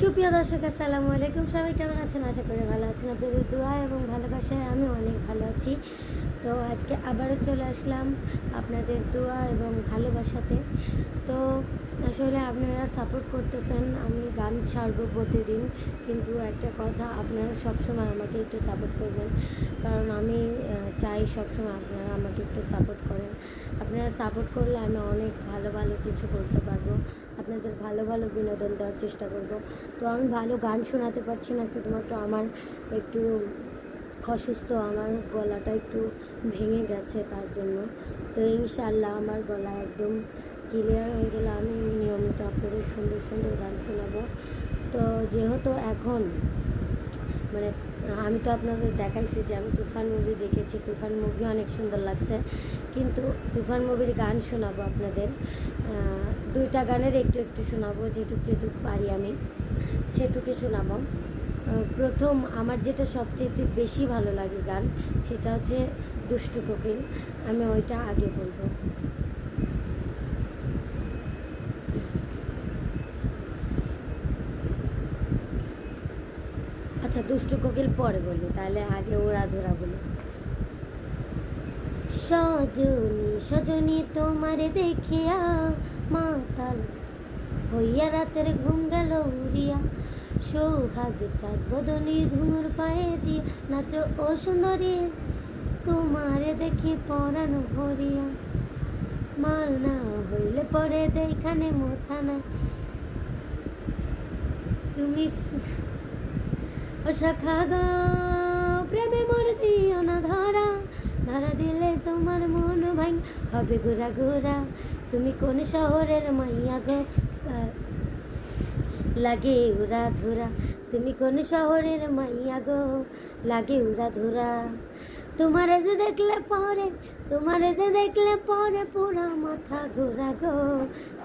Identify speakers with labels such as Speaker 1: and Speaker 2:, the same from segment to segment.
Speaker 1: সুপ্রিয় দর্শক, আসসালামু আলাইকুম। সবাই কেমন আছেন? আশা করি ভালো আছেন। আপনাদের দোয়া এবং ভালোবাসায় আমি অনেক ভালো আছি। তো আজকে আবারও চলে আসলাম আপনাদের দোয়া এবং ভালোবাসাতে। তো আসলে আপনারা সাপোর্ট করতেছেন আমি গান ছাড়বো প্রতিদিন, কিন্তু একটা কথা, আপনারা সবসময় আমাকে একটু সাপোর্ট করবেন। কারণ আমি চাই সবসময় আপনারা আমাকে একটু সাপোর্ট করেন। আপনারা সাপোর্ট করলে আমি অনেক ভালো ভালো কিছু করতে পারব। আপনাদের ভালো ভালো বিনোদন দেওয়ার চেষ্টা করব। তো আমি ভালো গান শোনাতে পারছি না, শুধুমাত্র আমার একটু অসুস্থ, আমার গলাটা একটু ভেঙে গেছে তার জন্য। তো ইনশাল্লাহ আমার গলা একদম ক্লিয়ার হয়ে গেলে আমি নিয়মিত আপনাদের সুন্দর সুন্দর গান শোনাবো। তো যেহেতু এখন মানে আমি তো আপনাদের দেখাইছি যে আমি তুফান মুভি দেখেছি, তুফান মুভি অনেক সুন্দর লাগছে। কিন্তু তুফান মুভির গান শোনাবো আপনাদের। দুইটা গানের একটু একটু শোনাবো, যেটুক যেটুক পারি আমি, সেটুকু শোনাবো। প্রথম আমার যেটা সবচেয়ে বেশি ভালো লাগে গান, সেটা হচ্ছে দুষ্টু কোকিল। আমি ওইটা আগে বলব। আচ্ছা দুষ্টু কোকিল পরে বলি, তাহলে আগে ওরা ধরা বলি। সজনী সজনী তোমারে দেখিয়া মাতাল হইয়া রাতের ঘুম গেল উড়িয়া। সৌহাগ চাঁদ বদনী ঘুঙুর পায়ে দিয়ে, নাচো ও সুন্দরী, তোমারে দেখি পরানো ভরিয়া। মাল না হইলে পরে দেখানে মোথা না তুমি ও শাখা গো প্রেমে মর দিও না ধরা। ধরা দিলে তোমার মন ভাই হবে ঘোরা ঘোরা। তুমি কোন শহরের মাইয়া গো? লাগে উড়া ধুরা। তুমি কোন শহরের মাইয়া গো? লাগে উড়া ধুরা। তোমারে যে দেখলে পরে, তোমারে যে দেখলে পরে পুরা মাথা ঘোরা গো।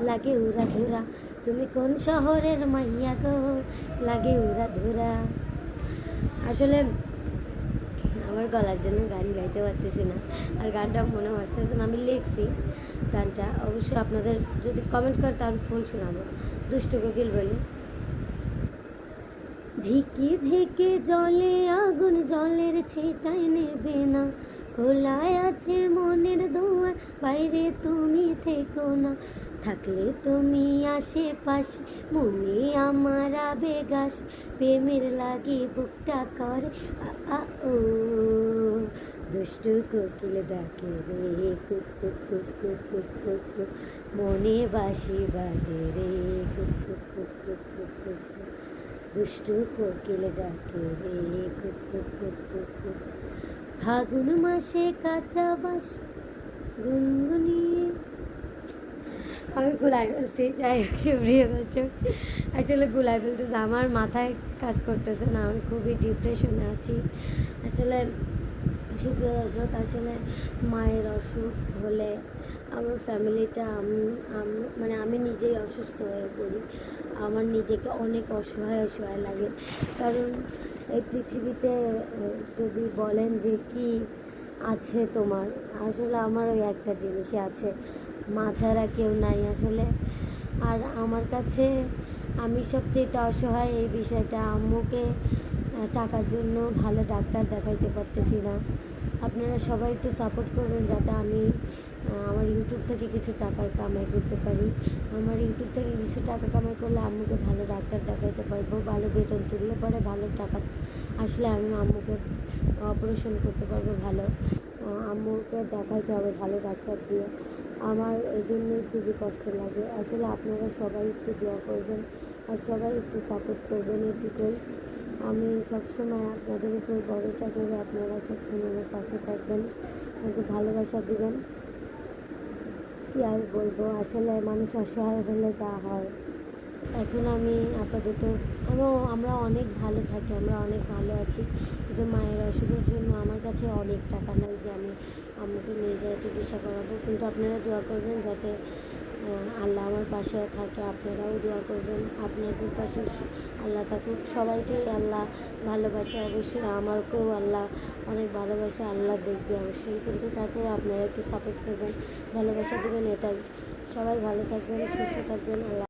Speaker 1: লাগে উড়া ধুরা। তুমি কোন শহরের মাইয়া গো? লাগে উড়া ধুরা। আসলে আমার গলার জন্য গান গাইতে পারতেছি না। আর গানটা মনে আসতেছে না আমি লিখছি গানটা। অবশ্যই আপনাদের যদি কমেন্ট করে তাহলে ফুল শোনাবো। দুষ্টু কোকিল বলি। ধিকে ধিকে জলে, আগুন জলের ছেটাই নেবে না। খোলায় আছে মনের দোয়ার বাইরে তুমি থেকো না। থাকলে তুমি আশেপাশে মনে আমার আবেগাস প্রেমের লাগে বুকটা করে ও দুষ্টু কোকিল ডাকে রে কুক কুক কুক কুক মনে বাসি বাজে রে কুক কুক কুক দুষ্টু কোকিল ডাকে রে কুক কুক কুক ফাগুন মাসে কাঁচা বাস গুনগুনিয়ে আমি গুলাই ফেলছি, যাই হোক, সুপ্রিয় দর্শক। আসলে গুলাই ফেলতেছে আমার মাথায় কাজ করতেছে না, আমি খুবই ডিপ্রেশনে আছি। আসলে, সুপ্রিয় দর্শক, আসলে মায়ের অসুখ হলে আমার ফ্যামিলিটা আমি মানে আমি নিজেই অসুস্থ হয়ে পড়ি। আমার নিজেকে অনেক অসহায় অসহায় লাগে। কারণ এই পৃথিবীতে যদি বলেন যে কি আছে তোমার, আসলে আমার ওই একটা জিনিসই আছে। মা ছাড়া কেউ নাই আসলে। আর আমার কাছে আমি সবচেয়ে অসহায় এই বিষয়টা, আম্মুকে টাকার জন্য ভালো ডাক্তার দেখাইতে পারতেছি না। আপনারা সবাই একটু সাপোর্ট করবেন যাতে আমি আমার ইউটিউব থেকে কিছু টাকা কামাই করতে পারি। আমার ইউটিউব থেকে কিছু টাকা কামাই করলে আম্মুকে ভালো ডাক্তার দেখাইতে পারব, ভালো বেতন তুললে পরে ভালো টাকা আসলে আমি আম্মুকে অপারেশন করতে পারব ভালো। আম্মুকে দেখাইতে হবে ভালো ডাক্তার দিয়ে। আমার এই জন্যই খুবই কষ্ট লাগে। আসলে আপনারা সবাই একটু দোয়া করবেন আর সবাই একটু সাপোর্ট করবেন এটুকুই। আমি সবসময় আপনাদের উপর ভরসা করে আপনারা সবসময় আমার পাশে থাকবেন, আমাকে ভালোবাসা দিবেন। কি আর বলব? আসলে মানুষ অসহায় হলে যা হয়। এখন আমি আপাতত আমরা আমরা অনেক ভালো থাকি, আমরা অনেক ভালো আছি। কিন্তু মায়ের অসুখের জন্য আমার কাছে অনেক টাকা নাই যে আমি আমাকে নিয়ে যাই চিকিৎসা করাবো। কিন্তু আপনারা দোয়া করবেন যাতে আল্লাহ আমার পাশে থাকে, আপনারাও দোয়া করবেন। আপনাদের পাশে আল্লাহ থাকুক। সবাইকেই আল্লাহ ভালোবাসে অবশ্যই, আমাকেও আল্লাহ অনেক ভালোবাসে, আল্লাহ দেখবে অবশ্যই। কিন্তু তারপরে আপনারা একটু সাপোর্ট করবেন, ভালোবাসা দেবেন, এটাই। সবাই ভালো থাকবেন, সুস্থ থাকবেন, আল্লাহ